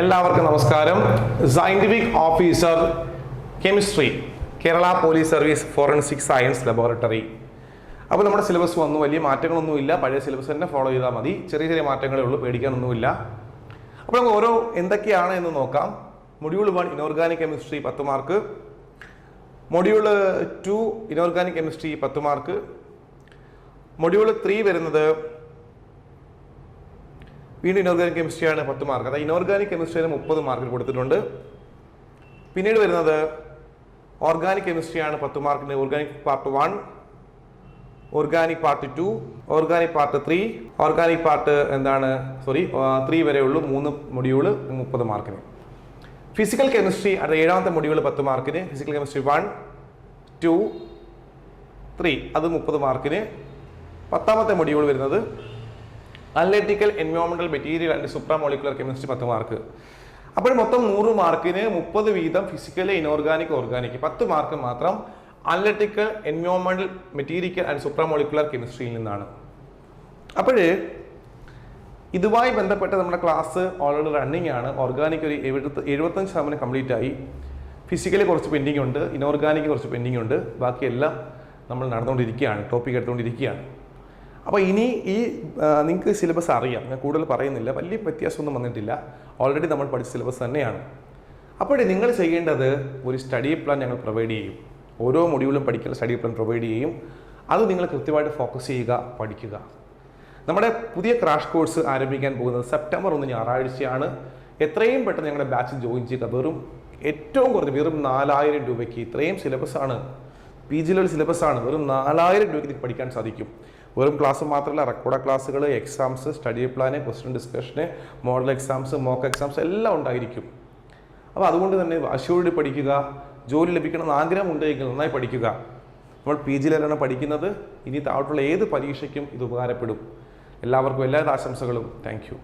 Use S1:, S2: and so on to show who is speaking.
S1: എല്ലാവർക്കും നമസ്കാരം. Scientific officer chemistry Kerala police service forensic science laboratory അപ്പോൾ നമ്മുടെ സിലബസ് വന്നു. വലിയ മാറ്റങ്ങളൊന്നുമില്ല പഴയ സിലബസ് തന്നെ ഫോളോ ചെയ്താൽ മതി. ചെറിയ ചെറിയ മാറ്റങ്ങളേ ഉള്ളൂ. പേടിക്കാനൊന്നുമില്ല അപ്പോൾ നമുക്ക് ഓരോ എന്തൊക്കെയാണ് എന്ന് നോക്കാം. മൊഡ്യൂൾ വൺ ഇനോർഗാനിക് കെമിസ്ട്രി പത്ത് mark module two inorganic chemistry പത്ത് മാർക്ക് മൊഡ്യൂൾ ത്രീ വരുന്നത് വീണ്ടും ഇനോർഗാനിക് കെമിസ്ട്രിയാണ് പത്ത് മാർക്ക് അതായത് ഇനോർഗാനിക് കെമിസ്ട്രിയാണ് മുപ്പത് മാർക്കിൽ കൊടുത്തിട്ടുണ്ട്. പിന്നീട് വരുന്നത് ഓർഗാനിക് കെമിസ്ട്രിയാണ് പത്ത് മാർക്കിന് organic part one organic part two organic part three organic part എന്താണ്? സോറി ത്രീ വരെ ഉള്ളൂ. മൂന്ന് മൊഡ്യൂൾ മുപ്പത് മാർക്കിന് ഫിസിക്കൽ കെമിസ്ട്രി അത് ഏഴാമത്തെ മൊഡ്യൂൾ പത്ത് മാർക്കിന് physical chemistry one two three അത് മുപ്പത് മാർക്കിന് പത്താമത്തെ മൊഡ്യൂൾ വരുന്നത് അനലറ്റിക്കൽ എൻവയോൺമെന്റൽ മെറ്റീരിയൽ ആൻഡ് സൂപ്രാമോളിക്കുലർ കെമിസ്ട്രി പത്ത് മാർക്ക് അപ്പോൾ മൊത്തം നൂറ് മാർക്കിന് മുപ്പത് വീതം ഫിസിക്കലി ഇൻഓർഗാനിക് ഓർഗാനിക് പത്ത് മാർക്ക് മാത്രം അനലറ്റിക്കൽ എൻവയോൺമെന്റൽ മെറ്റീരിയൽ ആൻഡ് സൂപ്രാമോളിക്കുലർ കെമിസ്ട്രിയിൽ നിന്നാണ്. അപ്പോൾ ഇതുമായി ബന്ധപ്പെട്ട് നമ്മുടെ ക്ലാസ് ഓൾറെഡി റണ്ണിങ് ആണ്. ഓർഗാനിക് ഒരു എഴുപത്തി എഴുപത്തഞ്ച് ശതമാനം കംപ്ലീറ്റ് ആയി. ഫിസിക്കലി കുറച്ച് പെൻഡിങ് ഉണ്ട്. ഇനോർഗാനിക് കുറച്ച് പെൻഡിങ് ഉണ്ട്. ബാക്കിയെല്ലാം നമ്മൾ നടന്നുകൊണ്ടിരിക്കുകയാണ്. ടോപ്പിക് എടുത്തുകൊണ്ടിരിക്കുകയാണ്. അപ്പോൾ ഇനി ഈ നിങ്ങൾക്ക് സിലബസ് അറിയാം. ഞാൻ കൂടുതൽ പറയുന്നില്ല. വലിയ വ്യത്യാസമൊന്നും വന്നിട്ടില്ല. ഓൾറെഡി നമ്മൾ പഠിച്ച സിലബസ് തന്നെയാണ്. അപ്പോഴേ നിങ്ങൾ ചെയ്യേണ്ടത് ഒരു സ്റ്റഡി പ്ലാൻ ഞങ്ങൾ പ്രൊവൈഡ് ചെയ്യും. ഓരോ മൊഡ്യൂളും പഠിക്കുന്ന സ്റ്റഡി പ്ലാൻ പ്രൊവൈഡ് ചെയ്യും. അത് നിങ്ങൾ കൃത്യമായിട്ട് ഫോക്കസ് ചെയ്യുക പഠിക്കുക. നമ്മുടെ പുതിയ ക്രാഷ് കോഴ്സ് ആരംഭിക്കാൻ പോകുന്നത് സെപ്റ്റംബർ ഒന്ന് ഞായറാഴ്ചയാണ്. എത്രയും പെട്ടെന്ന് ഞങ്ങളുടെ ബാച്ച് ജോയിൻ ചെയ്യുക. വെറും ഏറ്റവും കുറഞ്ഞ് വെറും നാലായിരം രൂപയ്ക്ക് ഇത്രയും സിലബസ് ആണ്. പി ജി ലെവൽ സിലബസ് ആണ്. വെറും നാലായിരം രൂപയ്ക്ക് പഠിക്കാൻ സാധിക്കും. വെറും ക്ലാസ് മാത്രമല്ല റെക്കോർഡ് ക്ലാസ്സുകൾ exams study plan question discussion model exams mock exams എല്ലാം ഉണ്ടായിരിക്കും. അപ്പോൾ അതുകൊണ്ട് തന്നെ അഷ്യൂർഡ് പഠിക്കുക ജോലി ലഭിക്കണമെന്ന് ആഗ്രഹമുണ്ടെങ്കിൽ നന്നായി പഠിക്കുക. നമ്മൾ പി ജി ലെവലാണ് പഠിക്കുന്നത്. ഇനി താഴോട്ടുള്ള ഏത് പരീക്ഷയ്ക്കും ഇത് ഉപകാരപ്പെടും. എല്ലാവർക്കും എല്ലാ ആശംസകളും. താങ്ക്